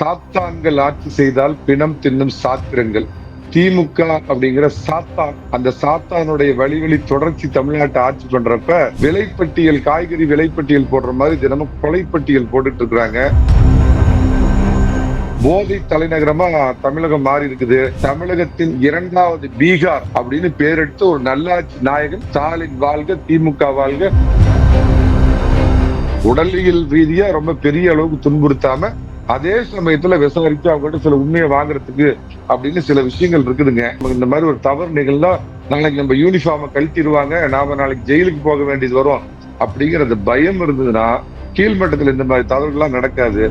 சாத்தான்கள் ஆட்சி செய்தால் பிணம் தின்னும் சாத்திரங்கள். திமுக அப்படிங்கிற சாத்தான் அந்த சாத்தானுடைய வழிவழி தொடர்ச்சி தமிழ்நாட்டை ஆட்சி பண்றப்ப விலைப்பட்டியல் காய்கறி விலைப்பட்டியல் போடுற மாதிரி தினமும் கொலைப்பட்டியல் போட்டுட்டு இருக்கிறாங்க. போதை தலைநகரமா தமிழகம் மாறி இருக்குது. தமிழகத்தின் இரண்டாவது பீகார் அப்படின்னு பேரெடுத்து ஒரு நல்லாட்சி நாயகன் ஸ்டாலின் வாழ்க திமுக வாழ்க. உடலியல் ரீதியா ரொம்ப பெரிய அளவுக்கு துன்புறுத்தாம அதே சமயத்துல விசாரிச்சு அவங்ககிட்ட சில உண்மையை வாங்குறதுக்கு அப்படின்னு சில விஷயங்கள் இருக்குதுங்க. நமக்கு இந்த மாதிரி ஒரு தவறு நிகழ்ந்தா நாளைக்கு நம்ம யூனிஃபார்மை கழட்டிடுவாங்க நாம நாளைக்கு ஜெயிலுக்கு போக வேண்டியது வரும். அப்படிங்கறது பயம் இருந்ததுன்னா கீழ்மட்டத்தில் இந்த மாதிரி தவறுகள்லாம் நடக்காது.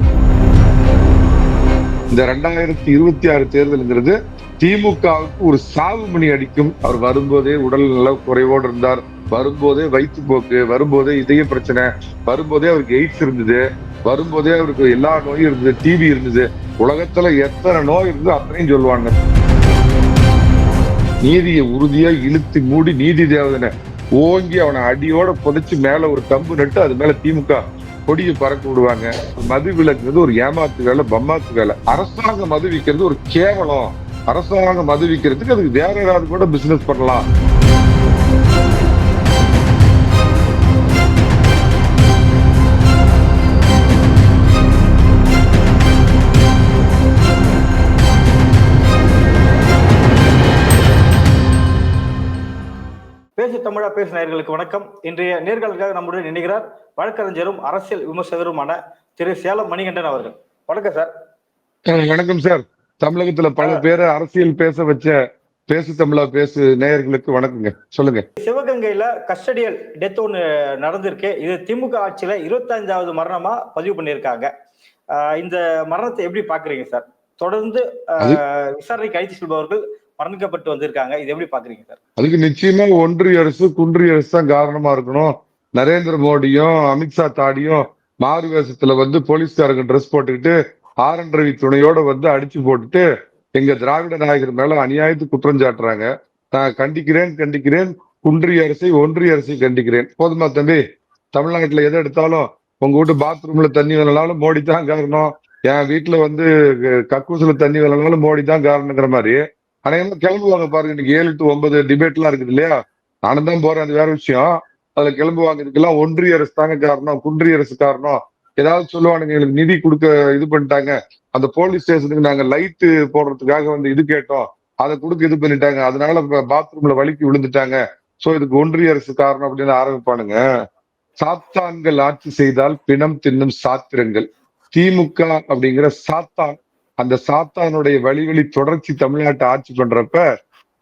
இந்த ரெண்டாயிரத்தி இருபத்தி ஆறு தேர்தலுங்கிறது திமுகவுக்கு ஒரு சாவு மணி அடிக்கும். அவர் வரும்போதே உடல் நல குறைவோடு இருந்தார். வரும்போதே வயிற்றுப்போக்கு வரும்போதே இதய பிரச்சனை வரும்போதே அவருக்கு எய்ட்ஸ் இருந்தது வரும்போதே அவருக்கு எல்லா நோயும் இருந்தது டிவி இருந்தது. உலகத்துல எத்தனை நோய் இருந்ததோ அத்தனையும் சொல்லுவாங்க. நீதியை உறுதியா இழுத்து மூடி நீதி தேவதனை ஓங்கி அவனை அடியோட புதைச்சு மேல ஒரு கம்பு நட்டு அது மேல திமுக கொடியை பறக்க விடுவாங்க. மது விலக்குறது ஒரு ஏமாத்து வேலை பம்மாத்து வேலை. அரசாங்கம் மது விற்கிறது ஒரு கேவலம். அரசாங்கம் மது விற்கிறதுக்கு அதுக்கு வேற ஏதாவது கூட பிசினஸ் பண்ணலாம். பேசு தமிழா பேசு நேயர்களுக்கு வணக்கம். இன்றைய நேர்களுக்காக நம்முடன் இணைகிறார் வழக்கறிஞரும் அரசியல் விமர்சகருமான திரு சேலம் மணிகண்டன் அவர்கள். வணக்கம் சார். வணக்கம் சார். தமிழகத்துல பல பேரை அரசியல் பேச வச்ச பேசு தமிழா பேசு நேயர்களுக்கு வணக்கங்க. சொல்லுங்க. சிவகங்கையில கஸ்டடியல் டெத் ஒன்று நடந்திருக்கு. இது திமுக ஆட்சியில இருபத்தஞ்சாவது மரணமா பதிவு பண்ணியிருக்காங்க. இந்த மரணத்தை எப்படி பாக்குறீங்க சார்? தொடர்ந்து விசாரணைக்கு அழைத்து செல்பவர்கள் மரணிக்கப்பட்டு வந்திருக்காங்க. இது எப்படி பாக்குறீங்க சார்? அதுக்கு நிச்சயமா ஒன்றிய அரசு குன்றிய அரசு தான் காரணமா இருக்கணும். நரேந்திர மோடியும் அமித்ஷா தாடியும் மாறு வேஷத்துல வந்து போலீஸ்காரங்க ட்ரெஸ் போட்டுக்கிட்டு ஆர் என் ரவி துணையோட வந்து அடிச்சு போட்டுட்டு எங்க திராவிட நாயகர் மேல அநியாயத்து குற்றம் சாட்டுறாங்க. நான் கண்டிக்கிறேன் கண்டிக்கிறேன். குன்றிய அரசை ஒன்றிய அரசை கண்டிக்கிறேன். போதுமா தம்பி? தமிழ்நாட்டுல எதை எடுத்தாலும் உங்க வீட்டு பாத்ரூம்ல தண்ணி வரலாலும் மோடி தான் காரணம். என் வீட்டுல வந்து க- கக்கூசுல தண்ணி வரலாலும் மோடி தான் காரணங்கிற மாதிரி அனைவரும் கிளம்புவாங்க பாருங்க இன்னைக்கு ஏழு டு ஒன்பது டிபேட் எல்லாம் இருக்குது இல்லையா? நானும் தான் போறேன் அது வேற விஷயம். அதுல கிளம்புவாங்க இதுக்கெல்லாம் ஒன்றிய அரசு தாங்க காரணம் குன்றிய அரசு காரணம். ஏதாவது சொல்லுவானுங்க எங்களுக்கு நிதி கொடுக்க இது பண்ணிட்டாங்க. அந்த போலீஸ் ஸ்டேஷனுக்கு நாங்க லைட்டு போடுறதுக்காக வந்து இது கேட்டோம். அதை கொடுக்க இது பண்ணிட்டாங்க. அதனால பாத்ரூம்ல வலிக்கு விழுந்துட்டாங்க. சோ இதுக்கு ஒன்றிய அரசு காரணம் அப்படின்னு ஆரம்பிப்பானுங்க. சாத்தான்கள் ஆட்சி செய்தால் பிணம் தின்னும் சாத்திரங்கள். திமுக அப்படிங்கிற சாத்தான். அந்த சாத்தானுடைய வழி வழி தொடர்ச்சி தமிழ்நாட்டை ஆட்சி பண்றப்ப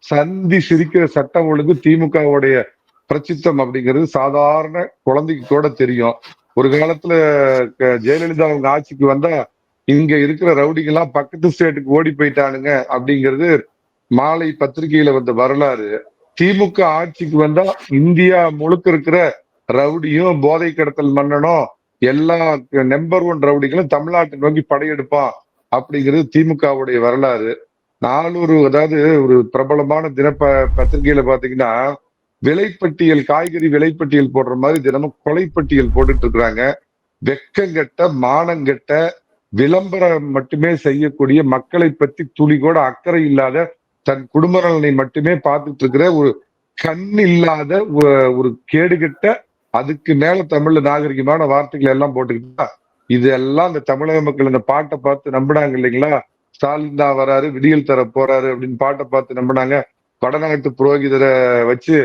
சந்தி சிரிக்கிற சட்டம் ஒழுங்கு திமுகவுடைய பிரச்சித்தம் அப்படிங்கிறது சாதாரண குழந்தைக்கு கூட தெரியும். ஒரு காலத்துல க- ஜெயலலிதா அவங்க ஆட்சிக்கு வந்தா இங்க இருக்கிற ரவுடிங்கெல்லாம் பக்கத்து ஸ்டேட்டுக்கு ஓடி போயிட்டானுங்க அப்படிங்கிறது மாலை பத்திரிகையில வந்த வரலாறு. திமுக ஆட்சிக்கு வந்தா இந்தியா முழுக்க இருக்கிற ரவுடியும் போதை கடத்தல் மன்னனும் எல்லா நம்பர் ஒன் ரவுடிகளும் தமிழ்நாட்டை நோக்கி படையெடுப்பான் அப்படிங்கிறது திமுகவுடைய வரலாறு. நானூறு அதாவது ஒரு பிரபலமான தின ப- பத்திரிகையில பாத்தீங்கன்னா விலைப்பட்டியல் காய்கறி விலைப்பட்டியல் போடுற மாதிரி தினமும் கொலைப்பட்டியல் போட்டுட்டு இருக்கிறாங்க. வெக்கங்கெட்ட மானங்கெட்ட விளம்பரம் மட்டுமே செய்யக்கூடிய மக்களை பத்தி துளி கூட அக்கறை இல்லாத தன் குடும்ப நலனை மட்டுமே பார்த்துட்டு இருக்கிற ஒரு கண் இல்லாத ஒரு கேடுகட்ட அதுக்கு மேல தமிழ்ல நாகரிகமான வார்த்தைகள் எல்லாம் போட்டுக்கிட்டா இதெல்லாம் இந்த தமிழக மக்கள் இந்த பாட்டை பார்த்து நம்பினாங்க இல்லைங்களா? ஸ்டாலின் தான் வராரு விடியல் தர போறாரு அப்படின்னு பாட்டை பார்த்து நம்பினாங்க. வடநாட்டு புரோகிதரை வச்சு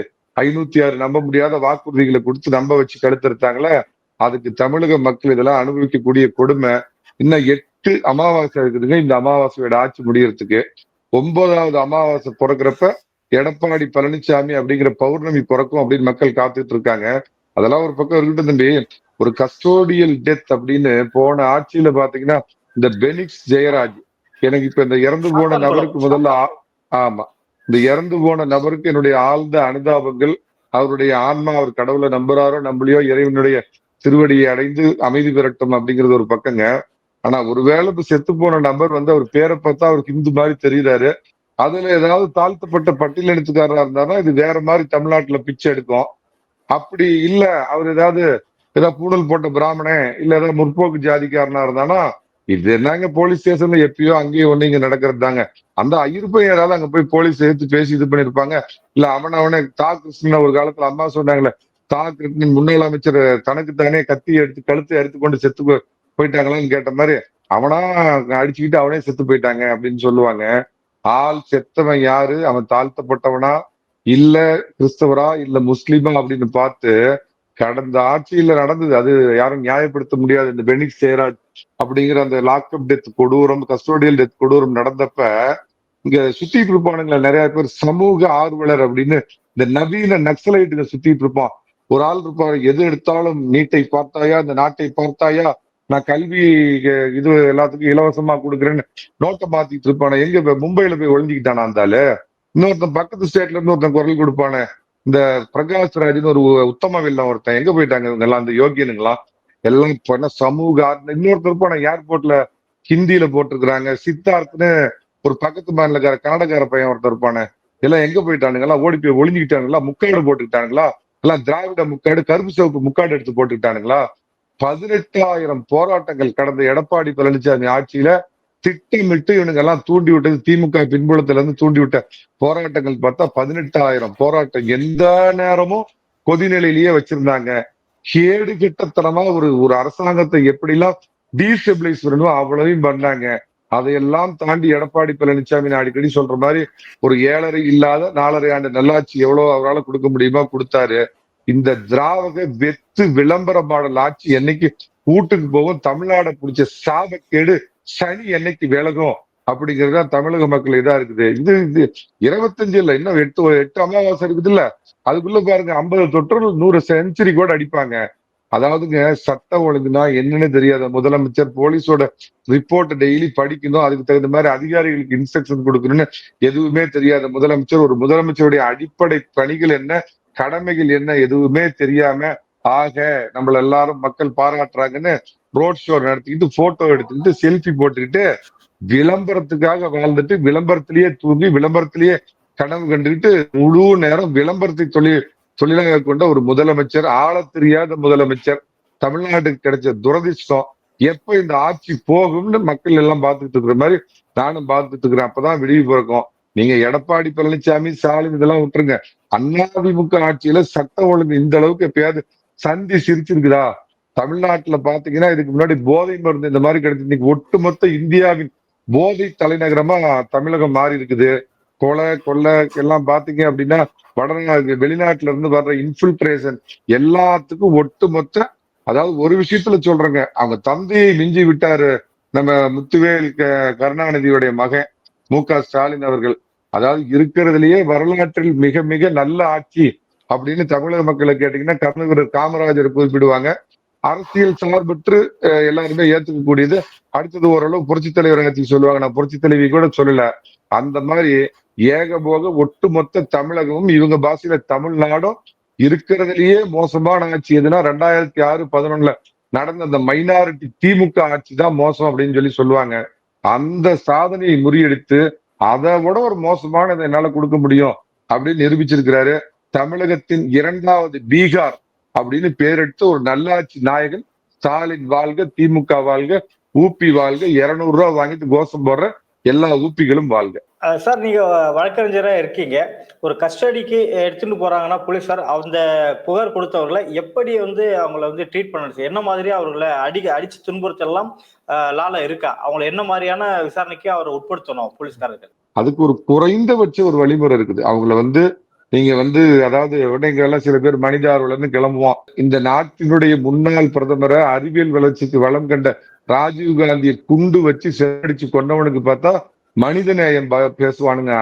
ஐநூத்தி ஆறு நம்ப முடியாத வாக்குறுதிகளை கொடுத்து நம்ப வச்சு கழுத்தெடுத்தாங்களே அதுக்கு தமிழக மக்கள் இதெல்லாம் அனுபவிக்கக்கூடிய கொடுமை. இன்னும் எட்டு அமாவாசை இருக்குதுங்க. இந்த அமாவாசையோட ஆட்சி முடியறதுக்கு. ஒன்பதாவது அமாவாசை பிறக்கிறப்ப எடப்பாடி பழனிசாமி அப்படிங்கிற பௌர்ணமி பிறக்கும் அப்படின்னு மக்கள் காத்துட்டு இருக்காங்க. அதெல்லாம் ஒரு பக்கம் இருக்கட்டும் தம்பி. ஒரு கஸ்டோடியல் டெத் அப்படின்னு போன ஆட்சியில பாத்தீங்கன்னா இந்த பெனிக்ஸ் ஜெயராஜ். எனக்கு இப்ப இந்த இறந்து போன நபருக்கு முதல்ல ஆமா. இந்த இறந்து போன நபருக்கு என்னுடைய ஆழ்ந்த அனுதாபங்கள் அவருடைய ஆன்மா அவர் கடவுளை நம்புறாரோ நம்பலையோ இறைவனுடைய திருவடியை அடைந்து அமைதி பெறட்டும் அப்படிங்கிறது ஒரு பக்கங்க. ஆனா ஒருவேளை இப்ப செத்து போன நபர் வந்து அவர் பேரை பார்த்தா அவருக்கு இந்து மாதிரி தெரியுறாரு. அதுல ஏதாவது தாழ்த்தப்பட்ட பட்டியலினத்துக்காரரா இருந்தாருன்னா இது வேற மாதிரி தமிழ்நாட்டுல பிச்சை எடுக்கும். அப்படி இல்ல அவர் ஏதாவது ஏதாவது பூணல் போட்ட பிராமணன் இல்ல ஏதாவது முற்போக்கு ஜாதிக்காரனா இருந்தானா இது என்னங்க போலீஸ் ஸ்டேஷன்ல எப்பயோ அங்கேயும் ஒண்ணு இங்க நடக்கிறது தாங்க அந்த ஐயருப்பையும் யாராவது அங்க போய் போலீஸ் சேர்த்து பேசி இது பண்ணிருப்பாங்க. இல்ல அவன அவனே தா கிருஷ்ணன் ஒரு காலத்துல அம்மா சொன்னாங்களே தா கிருஷ்ணன் முன்னாள் அமைச்சர் தனக்கு தானே கத்தி எடுத்து கழுத்து அறுத்து கொண்டு செத்து போ- போயிட்டாங்களான்னு கேட்ட மாதிரி அவனா அடிச்சுக்கிட்டு அவனே செத்து போயிட்டாங்க அப்படின்னு சொல்லுவாங்க. ஆள் செத்தவன் யாரு? அவன் தாழ்த்தப்பட்டவனா? இல்ல கிறிஸ்தவரா? இல்ல முஸ்லீமா? அப்படின்னு பார்த்து கடந்த ஆட்சியில நடந்தது. அது யாரும் நியாயப்படுத்த முடியாது. இந்த பெனிக் சேராஜ் அப்படிங்கிற அந்த லாக்அப் டெத் கொடூரம் கஸ்டோடியல் டெத் கொடூரம் நடந்தப்ப இங்க சுத்திட்டு இருப்பானுங்களா நிறைய பேர் சமூக ஆர்வலர் அப்படின்னு இந்த நவீன நக்சலைட்டுங்க சுத்திட்டு இருப்பான். ஒரு ஆள் இருப்பாரு எது எடுத்தாலும் நீட்டை பார்த்தாயா? இந்த நாட்டை பார்த்தாயா? நான் கல்வி இது எல்லாத்துக்கும் இலவசமா கொடுக்குறேன்னு நோட்டை மாத்திட்டு இருப்பானே. எங்க போய் மும்பையில போய் ஒழிஞ்சுக்கிட்டானா இருந்தாலே இன்னொருத்தன் பக்கத்து ஸ்டேட்ல இருந்து ஒருத்தன் குரல் கொடுப்பானே. இந்த பிரகாஷ் ராஜ்னு ஒரு உத்தம வில்லன் ஒருத்தன். எங்க போயிட்டாங்க இவங்க எல்லாம் அந்த யோகியனுங்களா? எல்லாம் பண்ண சமூக இன்னொருத்தர் போன ஏர்போர்ட்ல ஹிந்தியில போட்டிருக்கிறாங்க. சித்தார்த்னு ஒரு பக்கத்து மாநிலக்கார கன்னடக்கார பையன் ஒருத்தர் இருப்பானே. எல்லாம் எங்க போயிட்டானுங்க எல்லாம் ஓடி போய் ஒளிஞ்சுக்கிட்டானுங்களா? முக்காடு போட்டுக்கிட்டானுங்களா? எல்லாம் திராவிட முக்காடு கருப்பு சிவப்பு முக்காடு எடுத்து போட்டுக்கிட்டானுங்களா? பதினெட்டாயிரம் போராட்டங்கள் கடந்த எடப்பாடி பழனிசாமி ஆட்சியில திட்டமிட்டு இவனுங்க எல்லாம் தூண்டி விட்டது. திமுக பின்புலத்துல இருந்து தூண்டி விட்ட போராட்டங்கள் பார்த்தா பதினெட்டாயிரம் போராட்டம். எந்த நேரமும் கொதிநிலையிலேயே வச்சிருந்தாங்க. கேடு கிட்டத்தனமா ஒரு ஒரு அரசாங்கத்தை எப்படிலாம் டீஸ்டெபிளைஸ் பண்ணணும் அவ்வளவையும் பண்ணாங்க. அதையெல்லாம் தாண்டி எடப்பாடி பழனிசாமி நான் அடிக்கடி சொல்ற மாதிரி ஒரு ஏழரை இல்லாத நாலரை ஆண்டு நல்லாட்சி எவ்வளவு அவரால் கொடுக்க முடியுமா கொடுத்தாரு. இந்த திராவக வெத்து விளம்பர மாடல் ஆட்சி என்னைக்கு வீட்டுக்கு போகும்? தமிழ்நாட பிடிச்ச சாபக்கேடு சனி என்னைக்கு விலகும் அப்படிங்கிறது தான் தமிழக மக்கள் இதா இருக்குது. இது இது இருபத்தஞ்சு இல்ல இன்னும் எட்டு எட்டு அமாவாசை இருக்குது இல்ல அதுக்குள்ள பாருங்க ஐம்பது தொற்று நூறு செஞ்சுரி கூட அடிப்பாங்க. அதாவதுங்க சட்டம் ஒழுங்குனா என்னன்னு தெரியாத. முதலமைச்சர் போலீஸோட ரிப்போர்ட் டெய்லி படிக்கணும். அதுக்கு தகுந்த மாதிரி அதிகாரிகளுக்கு இன்ஸ்ட்ரக்ஷன் கொடுக்கணும்னு எதுவுமே தெரியாத. முதலமைச்சர் ஒரு முதலமைச்சருடைய அடிப்படை பணிகள் என்ன கடமைகள் என்ன எதுவுமே தெரியாம ஆக நம்மள எல்லாரும் மக்கள் பாராட்டுறாங்கன்னு ரோட் ஷோ நடத்திக்கிட்டு போட்டோ எடுத்துக்கிட்டு செல்ஃபி போட்டுக்கிட்டு விளம்பரத்துக்காக வாழ்ந்துட்டு விளம்பரத்திலேயே தூங்கி விளம்பரத்திலேயே கனவு கண்டுகிட்டு முழு நேரம் விளம்பரத்தை தொழில் தொழிலாக கொண்ட ஒரு முதலமைச்சர் ஆள தெரியாத முதலமைச்சர் தமிழ்நாட்டுக்கு கிடைச்ச துரதிர்ஷ்டம். எப்ப இந்த ஆட்சி போகும்னு மக்கள் எல்லாம் பார்த்துட்டு இருக்கிற மாதிரி நானும் பார்த்துட்டு இருக்கிறேன். அப்பதான் விடிவு பிறக்கும். நீங்க எடப்பாடி பழனிசாமி ஸ்டாலின் இதெல்லாம் விட்டுருங்க. அதிமுக ஆட்சியில சட்டம் ஒழுங்கு இந்த அளவுக்கு எப்பயாவது சந்தி சிரிச்சிருக்குதா? தமிழ்நாட்டுல பாத்தீங்கன்னா இதுக்கு முன்னாடி போதை மருந்து இந்த மாதிரி கிடைச்சு இன்னைக்கு ஒட்டுமொத்த இந்தியாவின் போதை தலைநகரமா தமிழகம் மாறி இருக்குது கொலை கொள்ளை எல்லாம் பாத்தீங்க அப்படின்னா வடநாடு வெளிநாட்டுல இருந்து வர்ற இன்ஃபில்ட்ரேஷன் எல்லாத்துக்கும் ஒட்டுமொத்த அதாவது ஒரு விஷயத்துல சொல்றேங்க அவங்க தந்தையை மிஞ்சி விட்டாரு நம்ம முத்துவேல் க- கருணாநிதியுடைய மகன் மு க ஸ்டாலின் அவர்கள். அதாவது இருக்கிறதுலயே வரலாற்றில் மிக மிக நல்ல ஆட்சி அப்படின்னு தமிழக மக்களை கேட்டீங்கன்னா கருணாகர் காமராஜர் குறிப்பிடுவாங்க. அரசியல் சார்பற்று எல்லாருமே ஏத்துக்கக்கூடியது. அடுத்தது ஓரளவு புரட்சி தலைவர் பத்தி சொல்லுவாங்க. நான் புரட்சி தலைவி கூட சொல்லல. அந்த மாதிரி ஏகபோக ஒட்டுமொத்த தமிழகமும் இவங்க பாஷையில தமிழ்நாடும் இருக்கிறதுலயே மோசமான ஆட்சி எதுனா ரெண்டாயிரத்தி ஆறு பதினொன்னுல நடந்த அந்த மைனாரிட்டி திமுக ஆட்சி தான் மோசம் அப்படின்னு சொல்லி சொல்லுவாங்க. அந்த சாதனையை முறியடித்து அதை விட ஒரு மோசமானதை என்னால கொடுக்க முடியும் அப்படின்னு நிரூபிச்சிருக்கிறாரு. தமிழகத்தின் இரண்டாவது பீகார் அப்படின்னு பேரெடுத்து ஒரு நல்லாட்சி நாயகன் ஸ்டாலின் வாழ்க திமுக வாழ்க ஊப்பி வாழ்க இருநூறு ரூபாய் வாங்கிட்டு கோஷம் போடுற எல்லா ஊப்பிகளும் வாழ்க. சார் நீங்க வழக்கறிஞரா இருக்கீங்க. ஒரு கஸ்டடிக்கு எடுத்துட்டு போறாங்கன்னா போலீசார் அந்த புகார் கொடுத்தவர்களை எப்படி வந்து அவங்கள வந்து ட்ரீட் பண்ணணும்? என்ன மாதிரி அவர்களை அடி அடிச்சு துன்புறுத்தலாம்? லால இருக்கா? அவங்கள என்ன மாதிரியான விசாரணைக்கு அவரை உட்படுத்தணும் போலீஸ்காரர்கள்? அதுக்கு ஒரு குறைந்தபட்ச ஒரு வழிமுறை இருக்குது. அவங்கள வந்து நீங்க வந்து அதாவது உடனே சில பேர் மனித ஆர்வலர்னு கிளம்புவான். இந்த நாட்டினுடைய முன்னாள் பிரதமரை அறிவியல் வளர்ச்சிக்கு வளம் கண்ட ராஜீவ் காந்தியை குண்டு வச்சு செடிச்சு கொண்டவனுக்கு பார்த்தா மனித நேயம் ப- பேசுவானுங்க.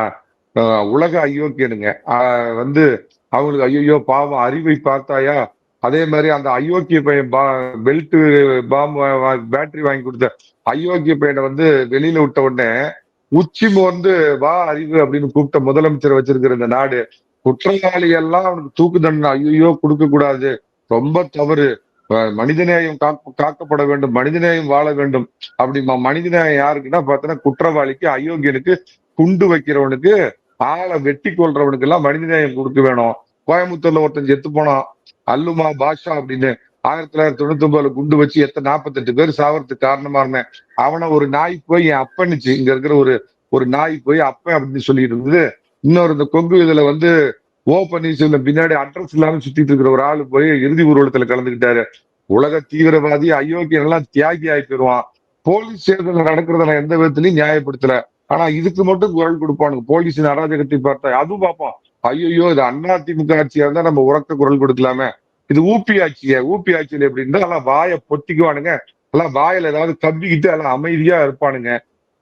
உலக அயோக்கியனுங்க வந்து அவங்களுக்கு ஐயோ பாவம் அறிவை பார்த்தாயா? அதே மாதிரி அந்த அயோக்கிய பையன் பா பெல்ட் பாம் பேட்டரி வாங்கி கொடுத்த அயோக்கிய பையனை வந்து வெளியில விட்ட உடனே உச்சி மோர்ந்து வா அறிவு அப்படின்னு கூப்பிட்ட முதலமைச்சர் வச்சிருக்கிற இந்த நாடு குற்றவாளி எல்லாம் அவனுக்கு தூக்கு தண்டனை ஐயோ கொடுக்க கூடாது. ரொம்ப தவறு. மனிதநேயம் காக்கப்பட வேண்டும் மனிதநேயம் வாழ வேண்டும். அப்படி மனிதநேயம் யாருக்குன்னா பார்த்தோன்னா குற்றவாளிக்கு அயோக்கியனுக்கு குண்டு வைக்கிறவனுக்கு ஆளை வெட்டி கொள்றவனுக்கு எல்லாம் மனிதநேயம் கொடுக்க வேணும். கோயம்புத்தூர்ல ஒருத்தன் செத்து போனான். அல்லுமா பாஷா அப்படின்னு ஆயிரத்தி தொள்ளாயிரத்தி தொண்ணூத்தி ஒன்பதுல குண்டு வச்சு எத்தனை நாற்பத்தெட்டு பேர் சாவறதுக்கு காரணமா இருந்தேன். அவனை ஒரு நாய் போய் என் அப்பனுச்சு இங்க இருக்கிற ஒரு ஒரு நாய் போய் அப்பன் அப்படின்னு சொல்லிட்டு இருந்தது. இன்னொரு இந்த கொங்கு இதுல வந்து ஓ பன்னீர்செல்வம் பின்னாடி அட்ரஸ் இல்லாம சுத்திட்டு இருக்கிற ஒரு ஆள் போய் இறுதி ஊர்வலத்துல கலந்துக்கிட்டாரு. உலக தீவிரவாதி அயோக்கியம் எல்லாம் தியாகி ஆகி போயிருவான். போலீஸ் தேர்தல் நடக்கிறத நான் எந்த விதத்திலையும் நியாயப்படுத்தல. ஆனா இதுக்கு மட்டும் குரல் கொடுப்பானுங்க. போலீஸின் அராஜகத்தை பார்த்தா அதுவும் பார்ப்போம் ஐயோ இது அண்ணா திமுக ஆட்சியா இருந்தா நம்ம உறக்க குரல் கொடுக்கலாமே. இது ஊப்பி ஆட்சிய ஊப்பி ஆட்சியில் எப்படின்னா எல்லாம் வாயை பொத்திக்குவானுங்க. எல்லாம் வாயில ஏதாவது கம்பிக்கிட்டு எல்லாம் அமைதியா இருப்பானுங்க.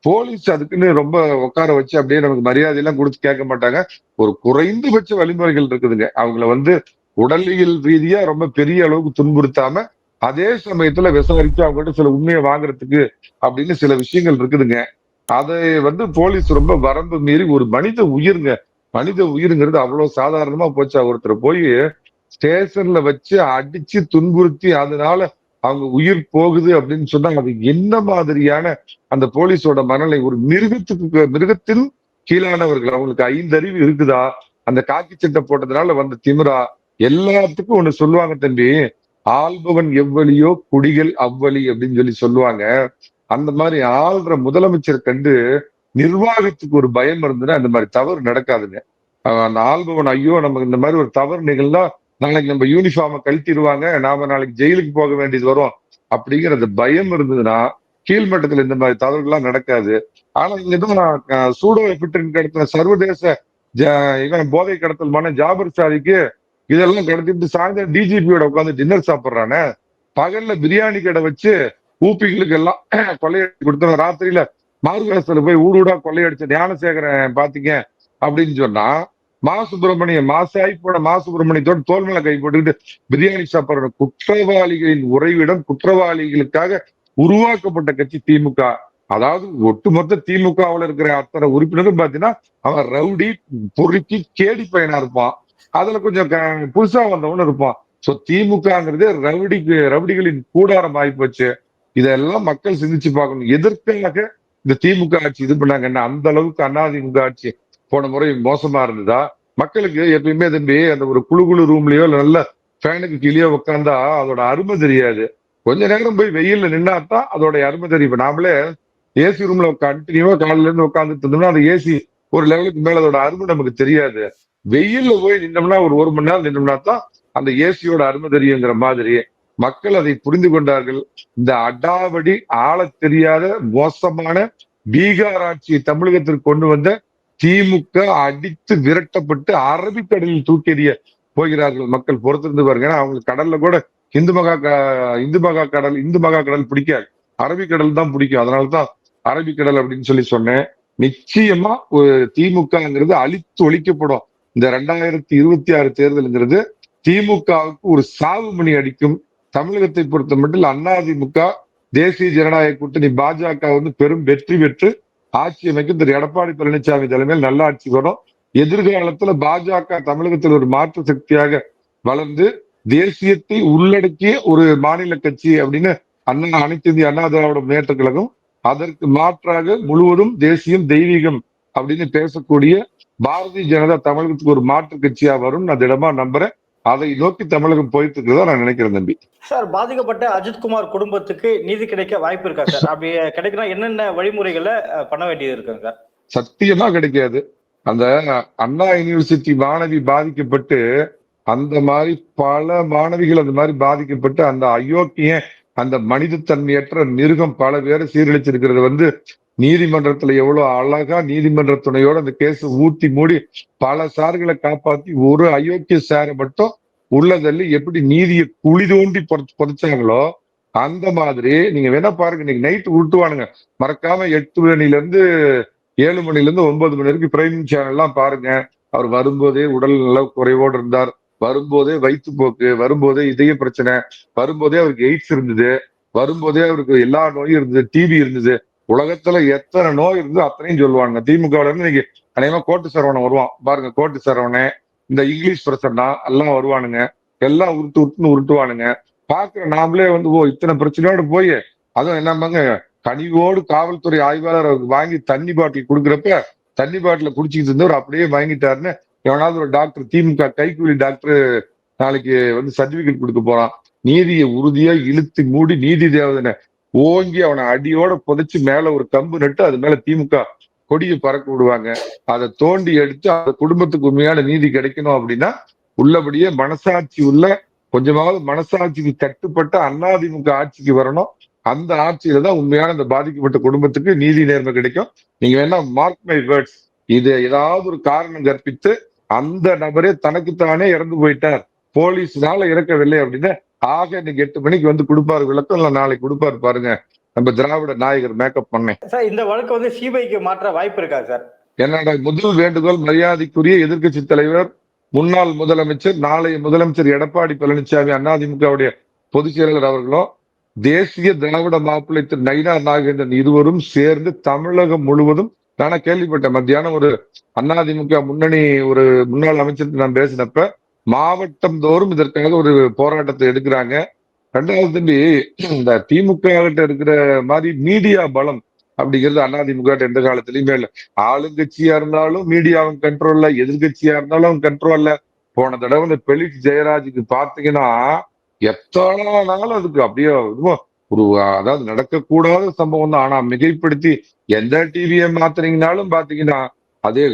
போலீஸ் அதுக்குன்னு ரொம்ப உட்கார வச்சு அப்படியே நமக்கு மரியாதை எல்லாம் கொடுத்து கேட்க மாட்டாங்க. ஒரு குறைந்தபட்ச வழிமுறைகள் இருக்குதுங்க. அவங்கள வந்து உடலியல் ரீதியா ரொம்ப பெரிய அளவுக்கு துன்புறுத்தாம அதே சமயத்துல விசாரிச்சு அவங்ககிட்ட சில உண்மையை வாங்குறதுக்கு அப்படின்னு சில விஷயங்கள் இருக்குதுங்க. அதை வந்து போலீஸ் ரொம்ப வரம்பு மீறி ஒரு மனித உயிருங்க. மனித உயிருங்கிறது அவ்வளவு சாதாரணமா போச்சு? ஒருத்தர் போய் ஸ்டேஷன்ல வச்சு அடிச்சு துன்புறுத்தி அதனால அவங்க உயிர் போகுது அப்படின்னு சொன்னா அது என்ன மாதிரியான அந்த போலீஸோட மனநிலை? ஒரு மிருகத்துக்கு மிருகத்தின் கீழானவர்கள் அவங்களுக்கு ஐந்தறிவு இருக்குதா? அந்த காக்கி சட்டை போட்டதுனால வந்த திமிரா. எல்லாத்துக்கும் ஒண்ணு சொல்லுவாங்க தம்பி. ஆள்பவன் எவ்வளியோ குடிகள் அவ்வளி அப்படின்னு சொல்லி சொல்லுவாங்க. அந்த மாதிரி ஆள்ற முதலமைச்சர் கண்டு நிர்வாகத்துக்கு ஒரு பயம் இருந்ததுன்னா அந்த மாதிரி தவறு நடக்காதுங்க. அந்த ஆள்பவன் ஐயோ நமக்கு இந்த மாதிரி ஒரு தவறு நிகழ்ந்தா நாளைக்கு நம்ம யூனிஃபார்மை கழட்டிடுவாங்க நாம நாளைக்கு ஜெயிலுக்கு போக வேண்டியது வரும் அப்படிங்கிற அந்த பயம் இருந்ததுன்னா கீழ்மட்டத்துல இந்த மாதிரி தவறுகள்லாம் நடக்காது. ஆனா இங்க நான் சூடோ எபிட்ரின் கடத்தின சர்வதேச ஜ- இவன் போதை கடத்தல் மன ஜாபர் சாதிக்கு இதெல்லாம் கடத்திட்டு சாயந்தரம் டிஜிபியோட உட்காந்து டின்னர் சாப்பிட்றானே. பகல்ல பிரியாணி கடை வச்சு ஊப்பிகளுக்கு எல்லாம் கொள்ளையடிச்சு கொடுத்தவன். ராத்திரியில மார்கசத்துல போய் ஊடு ஊடா கொள்ளையடிச்ச ஞானசேகரன் பாத்தீங்க அப்படின்னு சொன்னா மா சுப்பிரமணியம் மாசாய் போன மா சுப்பிரமணியத்தோட தோல் மேல கை போட்டுக்கிட்டு பிரியாணி சாப்பிடுற குற்றவாளிகளின் உறைவிடம் குற்றவாளிகளுக்காக உருவாக்கப்பட்ட கட்சி திமுக. அதாவது ஒட்டுமொத்த திமுகவுல இருக்கிற அத்தனை உறுப்பினரும் பாத்தீங்கன்னா அவன் ரவுடி பொறுக்கி கேடி பையனா இருப்பான். அதுல கொஞ்சம் புதுசா வந்தவனு இருப்பான். சோ திமுகங்கிறது ரவுடி ரவுடிகளின் கூடாரம் ஆயிப்போச்சு. இதெல்லாம் மக்கள் சிந்திச்சு பார்க்கணும். எதற்காக இந்த திமுக ஆட்சி இது பண்ணாங்கன்னா அந்த அளவுக்கு அதிமுக ஆட்சி போன முறை மோசமா இருந்ததா? மக்களுக்கு எப்பயுமே தம்பி அந்த ஒரு குழு குழு ரூம்லயோ இல்ல நல்ல ஃபேனுக்கு கீழே உட்காந்தா அதோட அருமை தெரியாது. கொஞ்ச நேரம் போய் வெயில்ல நின்னாதான் அதோட அருமை தெரியும். நாமளே ஏசி ரூம்ல கண்டினியூவா காலையில இருந்து உட்காந்துட்டு இருந்தோம்னா அந்த ஏசி ஒரு லெவலுக்கு மேல அதோட அருமை நமக்கு தெரியாது. வெயில்ல போய் நின்னோம்னா ஒரு ஒரு மணி நேரம் நின்னோம்னா தான் அந்த ஏசியோட அருமை தெரியுங்கிற மாதிரி மக்கள் அதை புரிந்து கொண்டார்கள். இந்த அடாவடி ஆளத் தெரியாத மோசமான பீகார் ஆட்சியை தமிழகத்திற்கு கொண்டு வந்த திமுக அடித்து விரட்டப்பட்டு அரபிக்கடலில் தூக்கி எறிய போகிறார்கள் மக்கள் பொறுத்திருந்து பாருங்க. ஏன்னா அவங்களுக்கு கடல்ல கூட இந்து மகா க- இந்து மகா கடல் இந்து மகா கடல் பிடிக்காது. அரபிக்கடல் தான் பிடிக்கும். அதனாலதான் அரபிக்கடல் அப்படின்னு சொல்லி சொன்னேன். நிச்சயமா ஒரு திமுகங்கிறது அழித்து ஒழிக்கப்படும். இந்த ரெண்டாயிரத்தி இருபத்தி ஆறு தேர்தலுங்கிறது திமுகவுக்கு ஒரு சாவு மணி அடிக்கும். தமிழகத்தை பொறுத்த மட்டும் அதிமுக தேசிய ஜனநாயக கூட்டணி பாஜக வந்து பெரும் வெற்றி பெற்று ஆட்சி அமைக்கும் திரு எடப்பாடி பழனிசாமி தலைமையில் நல்ல ஆட்சி வரும். எதிர்காலத்துல பாஜக தமிழகத்தில் ஒரு மாற்று சக்தியாக வளர்ந்து தேசியத்தை உள்ளடக்கிய ஒரு மாநில கட்சி அப்படின்னு அண்ணா அனைத்து இந்திய அண்ணா திராவிட முன்னேற்ற கழகம் அதற்கு மாற்றாக முழுவதும் தேசியம் தெய்வீகம் அப்படின்னு பேசக்கூடிய பாரதிய ஜனதா தமிழகத்துக்கு ஒரு மாற்று கட்சியா வரும் நான் திடமா நம்புறேன். அதை நோக்கி தமிழகம் போயிட்டு இருக்கிறதா நான் நினைக்கிறேன் தம்பி. சார் பாதிக்கப்பட்ட அஜித்குமார் குடும்பத்துக்கு நீதி கிடைக்க வாய்ப்பு இருக்கா சார்? அப்படி கிடைக்கணும் என்னென்ன வழிமுறைகளை பண்ண வேண்டியது இருக்குங்க சார்? சத்தியமா கிடைக்காது. அந்த அண்ணா யூனிவர்சிட்டி மாணவி பாதிக்கப்பட்டு அந்த மாதிரி பல மாணவிகள் அந்த மாதிரி பாதிக்கப்பட்டு அந்த அயோக்கிய அந்த மனிதத்தன்மையற்ற மிருகம் பல பேரை சீரழிச்சிருக்கிறது வந்து நீதிமன்றத்துல எவ்வளவு அழகா நீதிமன்ற துணையோட அந்த கேஸ் ஊத்தி மூடி பல சார்களை காப்பாத்தி ஒரு அயோக்கிய சாரை மட்டும் உள்ளதள்ளி எப்படி நீதியை குழி தோண்டி புதைச்சாங்களோ அந்த மாதிரி நீங்க வேணா பாருங்க. இன்னைக்கு நைட்டு உருட்டுவானுங்க. மறக்காம எட்டு மணில இருந்து ஏழு மணில இருந்து ஒன்பது மணி வரைக்கும் பிரைம் சேனல்லாம் பாருங்க. அவர் வரும்போதே உடல் நல குறைவோடு இருந்தார். வரும்போதே வயிற்றுப்போக்கு வரும்போதே இதய பிரச்சனை வரும்போதே அவருக்கு எய்ட்ஸ் இருந்தது வரும்போதே அவருக்கு எல்லா நோயும் இருந்தது டிவி இருந்தது. உலகத்துல எத்தனை நோய் இருந்தோ அத்தனையும் சொல்லுவாங்க. திமுக இருந்து நீங்க அநேகமா கோட்டு சரவணன் வருவான். பாருங்க கோட்டு சரவணன் இந்த இங்கிலீஷ் பிரச்சனை எல்லாம் வருவானுங்க. எல்லாம் உருட்டு உருட்டுன்னு உருட்டுவானுங்க. பாக்குற நாமளே வந்து ஓ இத்தனை பிரச்சனையோடு போய் அதுவும் என்னம்பாங்க கனிவோடு காவல்துறை ஆய்வாளர் வாங்கி தண்ணி பாட்டில் கொடுக்குறப்ப தண்ணி பாட்டில குடிச்சிக்கிட்டு இருந்தவர் அப்படியே வாங்கிட்டாருன்னு எவனாவது ஒரு டாக்டர் திமுக கைக்கூலி டாக்டர் நாளைக்கு வந்து சர்டிபிகேட் கொடுக்க போறான். நீதியை உறுதியா இழுத்து மூடி நீதி தேவதனை ஓங்கி அவனை அடியோட புதைச்சு மேல ஒரு கம்பு நட்டு அது மேல திமுக கொடியை பறக்க விடுவாங்க. அதை தோண்டி எடுத்து அந்த குடும்பத்துக்கு உண்மையான நீதி கிடைக்கணும் அப்படின்னா உள்ளபடியே மனசாட்சி உள்ள கொஞ்சமாவது மனசாட்சிக்கு கட்டுப்பட்ட அதிமுக ஆட்சிக்கு வரணும். அந்த ஆட்சியில தான் உண்மையான இந்த பாதிக்கப்பட்ட குடும்பத்துக்கு நீதி நேர்மை கிடைக்கும். நீங்க வேணா மார்க் மை வேர்ட்ஸ் இது ஏதாவது ஒரு காரணம் கற்பித்து அந்த நபரே தனக்குத்தானே இறந்து போயிட்டார். போலீஸ்னால இறக்கவில்லை அப்படின்னு ஆக இன்னைக்கு எட்டு மணிக்கு வந்து கொடுப்பாரு விளக்கம் இல்ல நாளைக்கு கொடுப்பாரு பாருங்க. நம்ம திராவிட நாயகர் மேக்கப் பண்ணேன் சார் இந்த வழக்கு வந்து சிபிஐக்கு மாற்ற வாய்ப்பு இருக்கா சார்? என்னோட முதல் வேண்டுகோள் மரியாதைக்குரிய எதிர்க்கட்சி தலைவர் முன்னாள் முதலமைச்சர் நாளைய முதலமைச்சர் எடப்பாடி பழனிசாமி அதிமுகவுடைய பொதுச் செயலாளர் அவர்களும் தேசிய திராவிட மாப்பிள்ளை திரு நயினா நாகேந்திரன் இருவரும் சேர்ந்து தமிழகம் முழுவதும் நானா கேள்விப்பட்டேன் மத்தியானம் ஒரு அதிமுக முன்னணி ஒரு முன்னாள் அமைச்சருக்கு நான் பேசினப்ப மாவட்டம் தோறும் இதற்காக ஒரு போராட்டத்தை எடுக்கிறாங்க. ரெண்டாவது தம்பி இந்த திமுக கிட்ட இருக்கிற மாதிரி மீடியா பலம் அப்படிங்கிறது அதிமுக எந்த காலத்திலயுமே இல்ல. ஆளுங்கட்சியா இருந்தாலும் மீடியாவும் கண்ட்ரோல்ல எதிர்கட்சியா இருந்தாலும் கண்ட்ரோல்ல போன தடவை இந்த பெலிட் ஜெயராஜுக்கு பாத்தீங்கன்னா எத்தனாலும் அதுக்கு அப்படியே ஒரு அதாவது நடக்கக்கூடாத சம்பவம் தான். ஆனா மிகைப்படுத்தி எந்த டிவியை மாத்துறீங்கனாலும் பாத்தீங்கன்னா அதே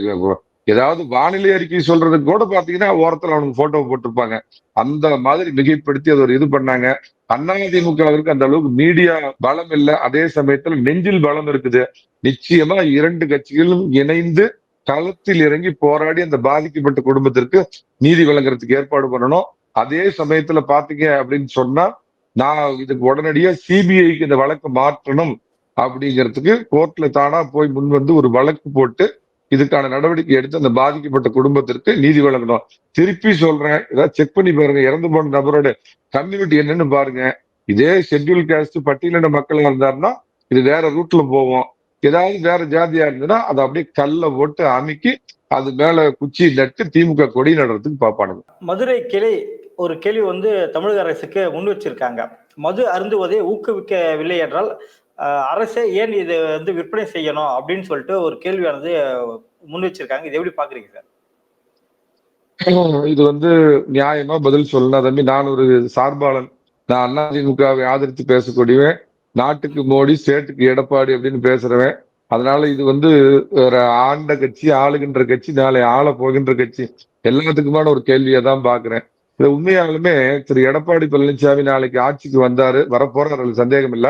ஏதாவது வானிலை அறிக்கை சொல்றதுக்கு கூட பாத்தீங்கன்னா ஓரத்துல அவனுக்கு போட்டோ போட்டிருப்பாங்க. அந்த மாதிரி மிகைப்படுத்தி அது ஒரு இது பண்ணாங்க. அதிமுகவிற்கு அந்த அளவுக்கு மீடியா பலம் இல்லை. அதே சமயத்துல நெஞ்சில் பலம் இருக்குது. நிச்சயமா இரண்டு கட்சிகளும் இணைந்து களத்தில் இறங்கி போராடி அந்த பாதிக்கப்பட்ட குடும்பத்திற்கு நீதி வழங்குறதுக்கு ஏற்பாடு பண்ணணும். அதே சமயத்துல பாத்தீங்க அப்படின்னு சொன்னா நான் இதுக்கு உடனடியா சிபிஐக்கு இந்த வழக்கு மாற்றணும் அப்படிங்கிறதுக்கு கோர்ட்ல தானா போய் முன் வந்து ஒரு வழக்கு போட்டு இதுக்கான நடவடிக்கை எடுத்து அந்த பாதிக்கப்பட்ட குடும்பத்திற்கு நீதி வழங்கணும். திருப்பி சொல்றேன். ஏதாவது செக் பண்ணி பாருங்க. இறந்து போன நபரோட கம்யூனிட்டி என்னன்னு பாருங்க. இதே ஷெட்யூல் கேஸ்ட் பட்டியலின மக்கள் இருந்தாருன்னா இது வேற ரூட்ல போவோம். ஏதாவது வேற ஜாதியா இருந்ததுன்னா அதை அப்படியே கல்ல போட்டு அமைக்கி அது மேல குச்சி நட்டு திமுக கொடி நடுறதுக்கு பாப்பானுங்க மதுரை கிளை ஒரு கேள்வி வந்து தமிழக அரசுக்கு முன் வச்சிருக்காங்க. மது அருந்துவதை ஊக்குவிக்கவில்லை என்றால் அரசே ஏன் இதை வந்து விற்பனை செய்யணும் அப்படின்னு சொல்லிட்டு ஒரு கேள்வியானது முன் வச்சிருக்காங்க இது எப்படி பாக்குறீங்க சார்? இது வந்து நியாயமா பதில் சொல்லணும். தம்பி நான் ஒரு சார்பாளன். நான் அதிமுகவை ஆதரித்து பேசக்கூடியவன். நாட்டுக்கு மோடி ஸ்டேட்டுக்கு எடப்பாடி அப்படின்னு பேசுறவன். அதனால இது வந்து ஒரு ஆண்ட கட்சி ஆளுகின்ற கட்சி நாளை ஆள போகின்ற கட்சி. எல்லாத்துக்குமான ஒரு கேள்வியை தான் பாக்குறேன். இது உண்மையாலுமே திரு எடப்பாடி பழனிசாமி நாளைக்கு ஆட்சிக்கு வந்தாரு. வரப்போறாரு சந்தேகம் இல்ல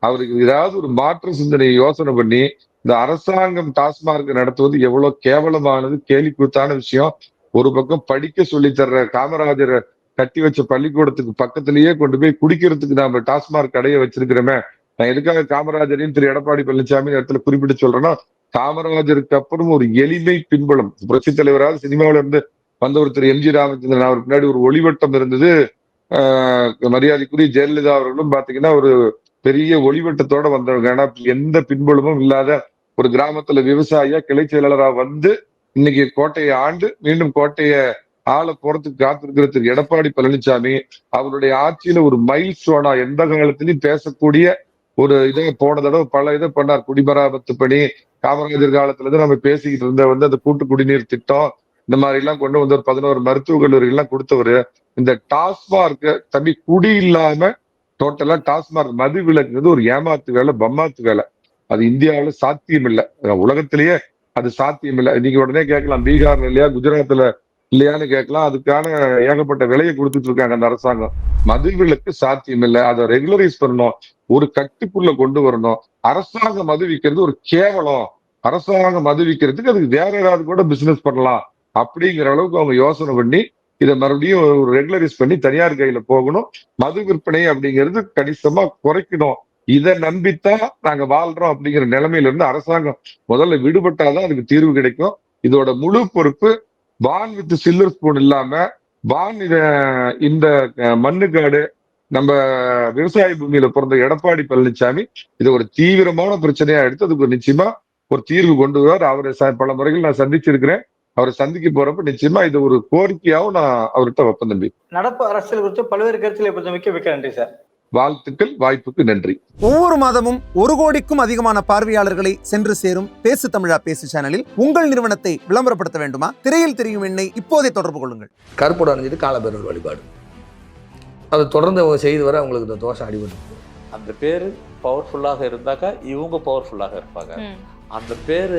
அவருக்கு ஏதாவது ஒரு மாற்று சிந்தனையை யோசனை பண்ணி இந்த அரசாங்கம் டாஸ்மார்க் நடத்துவது எவ்வளவு கேவலமானது கேலி கூத்தான விஷயம். ஒரு பக்கம் படிக்க சொல்லி தர்ற காமராஜரை கட்டி வச்ச பள்ளிக்கூடத்துக்கு பக்கத்திலேயே கொண்டு போய் குடிக்கிறதுக்கு நாம டாஸ்மார்க் கடையை வச்சிருக்கிறோமே. நான் எதுக்காக காமராஜரையும் திரு. எடப்பாடி பழனிசாமி இடத்துல குறிப்பிட்டு சொல்றேன்னா காமராஜருக்கு அப்புறம் ஒரு எளிமை பின்புலம். புரட்சி தலைவராக சினிமாவில இருந்து வந்த ஒரு திரு. எம்ஜி ராமச்சந்திரன் அவர் பின்னாடி ஒரு ஒளிவட்டம் இருந்தது. ஆஹ் மரியாதைக்குரிய ஜெயலலிதா அவர்களும் பாத்தீங்கன்னா ஒரு பெரிய ஒளிவட்டத்தோட வந்தவங்க. ஏன்னா எந்த பின்புலமும் இல்லாத ஒரு கிராமத்துல விவசாயியா கிளை செயலாளரா வந்து இன்னைக்கு கோட்டையை ஆண்டு மீண்டும் கோட்டையை ஆளை போறதுக்கு காத்திருக்கிற திரு எடப்பாடி பழனிசாமி அவருடைய ஆட்சியில ஒரு மைல் ஸ்டோனா எந்த காலத்திலையும் பேசக்கூடிய ஒரு இதை போன தடவை பல இதை பண்ணார். குடிமராமத்து பணி காமராஜர் காலத்துல இருந்து நம்ம பேசிக்கிட்டு இருந்த வந்து அந்த கூட்டு குடிநீர் திட்டம் இந்த மாதிரி எல்லாம் கொண்டு வந்து ஒரு பதினோரு மருத்துவக் கல்லூரிகள் எல்லாம் கொடுத்தவர். இந்த டாஸ்மார்க் தம்பி குடி இல்லாம டோட்டலா டாஸ்மாக் மது விலக்குங்கிறது ஒரு ஏமாத்து வேலை பம்மாத்து வேலை. அது இந்தியாவில் சாத்தியம் இல்லை உலகத்திலேயே அது சாத்தியம் இல்லை நீங்க உடனே கேட்கலாம் பீகார்ல இல்லையா குஜராத்ல இல்லையான்னு கேட்கலாம். அதுக்கான ஏகப்பட்ட விலையை கொடுத்துட்டு இருக்காங்க அந்த அரசாங்கம். மதுவிலக்கு சாத்தியம் இல்லை அதை ரெகுலரைஸ் பண்ணணும். ஒரு கட்டுக்குள்ள கொண்டு வரணும். அரசாங்கம் மது விற்கிறது ஒரு கேவலம். அரசாங்கம் மது விற்கிறதுக்கு அதுக்கு வேற ஏதாவது கூட பிசினஸ் பண்ணலாம். அப்படிங்கிற அளவுக்கு அவங்க யோசனை பண்ணி இதை மறுபடியும் ஒரு ரெகுலரைஸ் பண்ணி தனியார் கையில போகணும். மது விற்பனை அப்படிங்கிறது கணிசமா குறைக்கணும். இதை நம்பித்தான் நாங்க வாழ்றோம் அப்படிங்கிற நிலைமையில இருந்து அரசாங்கம் முதல்ல விடுபட்டாதான் அதுக்கு தீர்வு கிடைக்கும். இதோட முழு பொறுப்பு வான் வித் சில்லர் ஸ்பூன் இல்லாம வான் இத இந்த மண்ணுக்காடு நம்ம விவசாய பூமியில பிறந்த எடப்பாடி பழனிசாமி இதை ஒரு தீவிரமான பிரச்சனையா எடுத்து அதுக்கு நிச்சயமா ஒரு தீர்வு கொண்டு வருவார். அவரை ச- பல முறைகள் நான் சந்திச்சிருக்கிறேன். அவரை சந்திக்க போறப்ப நிச்சயமா இது ஒரு கோரிக்கையாவும் நான் அவர்கிட்ட வைப்பேன் தம்பி. நடப்பு அரசியல் குறித்து பல்வேறு கருத்துக்களை பொறுத்தமைக்கு மிக்க நன்றி சார். வாழ்த்துக்கள் வாய்ப்புக்கு நன்றி. ஒவ்வொரு மாதமும் ஒரு கோடிக்கும் அதிகமான பார்வையாளர்களை சென்று சேரும் பேசு தமிழா பேசு சேனலில் உங்கள் நிறுவனத்தை விளம்பரப்படுத்த வேண்டுமா? திரையில் தெரியும் எண்ணை இப்போதே தொடர்பு கொள்ளுங்கள். கருப்போடு அணிஞ்சிட்டு காலபைரவர் வழிபாடு. அதை தொடர்ந்து அவங்க செய்து வர அவங்களுக்கு இந்த தோஷம் அடிபட்டு அந்த பேர் பவர்ஃபுல்லாக இருந்தாக்கா இவங்க பவர்ஃபுல்லாக இருப்பாங்க. அந்த பேர்